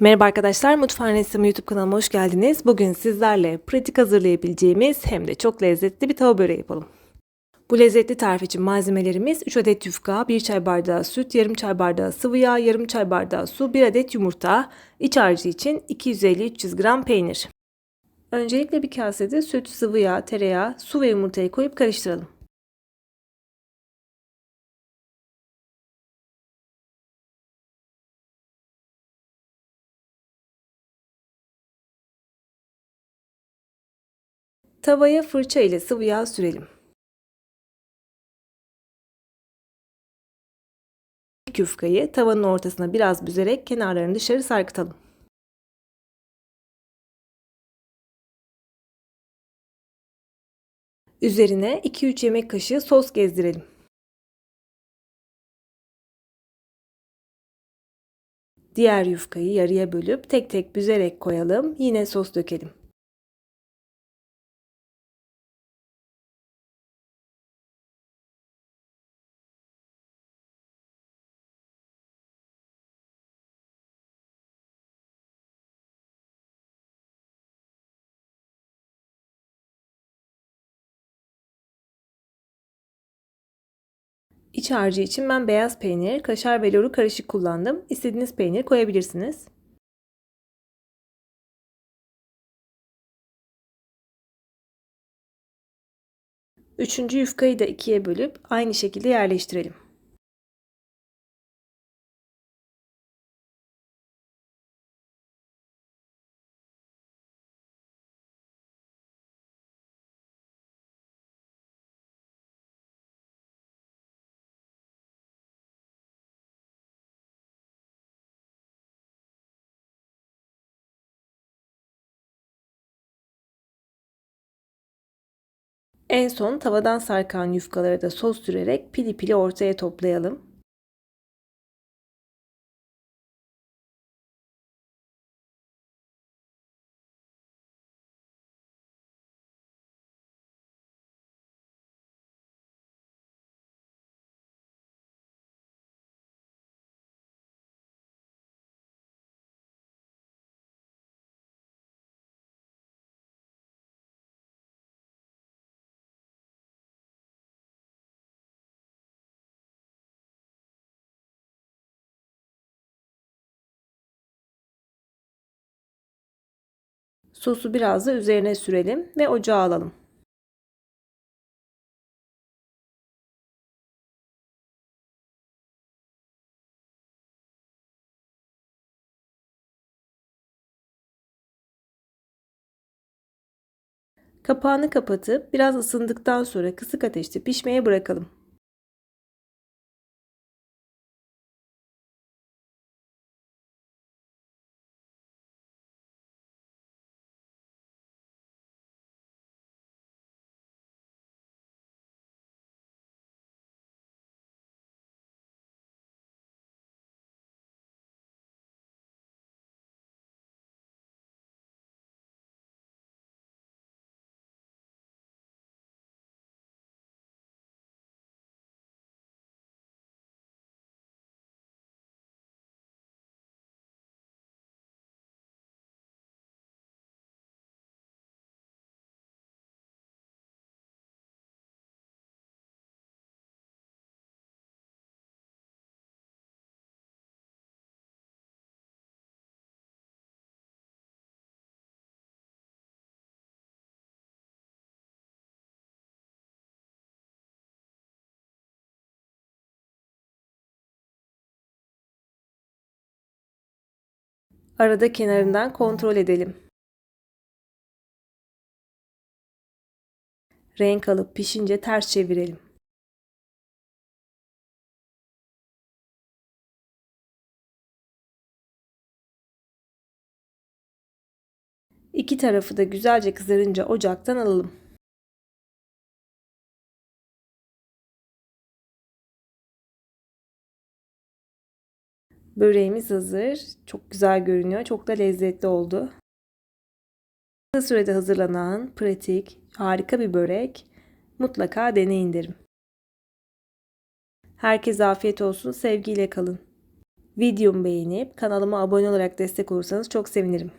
Merhaba arkadaşlar, Mutfağın Ressamı YouTube kanalıma hoş geldiniz. Bugün sizlerle pratik hazırlayabileceğimiz hem de çok lezzetli bir tava böreği yapalım. Bu lezzetli tarif için malzemelerimiz 3 adet yufka, 1 çay bardağı süt, yarım çay bardağı sıvı yağ, yarım çay bardağı su, 1 adet yumurta, iç harcı için 250-300 gram peynir. Öncelikle bir kasede süt, sıvı yağ, tereyağı, su ve yumurtayı koyup karıştıralım. Tavaya fırça ile sıvı yağ sürelim. İlk yufkayı tavanın ortasına biraz büzerek kenarlarını dışarı sarkıtalım. Üzerine 2-3 yemek kaşığı sos gezdirelim. Diğer yufkayı yarıya bölüp tek tek büzerek koyalım. Yine sos dökelim. İç harcı için ben beyaz peynir, kaşar ve loru karışık kullandım. İstediğiniz peynir koyabilirsiniz. Üçüncü yufkayı da ikiye bölüp aynı şekilde yerleştirelim. En son tavadan sarkan yufkaları da sos sürerek pili pili ortaya toplayalım. Sosu biraz da üzerine sürelim ve ocağa alalım. Kapağını kapatıp biraz ısındıktan sonra kısık ateşte pişmeye bırakalım. Arada kenarından kontrol edelim. Renk alıp pişince ters çevirelim. İki tarafı da güzelce kızarınca ocaktan alalım. Böreğimiz hazır. Çok güzel görünüyor. Çok da lezzetli oldu. Kısa sürede hazırlanan pratik, harika bir börek. Mutlaka deneyin derim. Herkese afiyet olsun. Sevgiyle kalın. Videomu beğenip kanalıma abone olarak destek olursanız çok sevinirim.